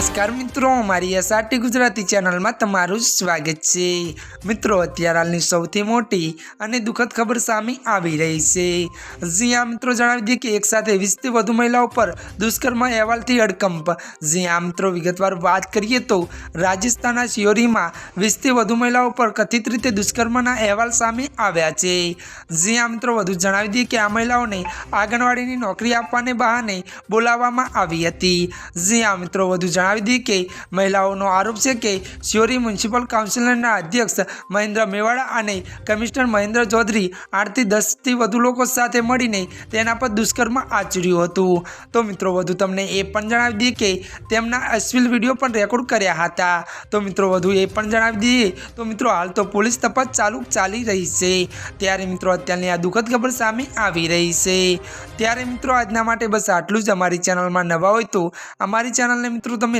નમસ્કાર મિત્રો, મારી એસઆરટી ગુજરાતી ચેનલમાં તમારું સ્વાગત છે. મિત્રો, અત્યારે હાલની સૌથી મોટી અને દુઃખદ ખબર સામે આવી રહી છે. જી આ મિત્રો, જણાવી દઈએ કે એક સાથે વીસથી વધુ મહિલાઓ પર દુષ્કર્મ અહેવાલથી અડકંપ જી આ મિત્રો, વિગતવાર વાત કરીએ તો રાજસ્થાનના શિયોરીમાં વીસથી વધુ મહિલાઓ પર કથિત રીતે દુષ્કર્મના અહેવાલ સામે આવ્યા છે. જી આ મિત્રો, વધુ જણાવી દઈએ કે આ મહિલાઓને આંગણવાડીની નોકરી આપવાને બહાને બોલાવવામાં આવી હતી. જી આ મિત્રો, વધુ જણાવી દઈએ કે મહિલાઓનો આરોપ છે કે શિયોરી મ્યુનિસિપલ કાઉન્સિલરના અધ્યક્ષ મહેન્દ્ર મેવાડા અને કમિશનર મહેન્દ્ર ચૌધરી આઠથી દસથી વધુ લોકો સાથે મળીને તેના પર દુષ્કર્મ આચર્યું હતું. તો મિત્રો, વધુ તમને એ પણ જણાવી દઈએ કે તેમના અશ્લીલ વીડિયો પણ રેકોર્ડ કર્યા હતા. તો મિત્રો, વધુ એ પણ જણાવી દઈએ. તો મિત્રો, હાલ તો પોલીસ તપાસ ચાલુ ચાલી રહી છે. ત્યારે મિત્રો, અત્યારની આ દુઃખદ ખબર સામે આવી રહી છે. ત્યારે મિત્રો, આજના માટે બસ આટલું જ. અમારી ચેનલમાં નવા હોય તો અમારી ચેનલને મિત્રો, તમે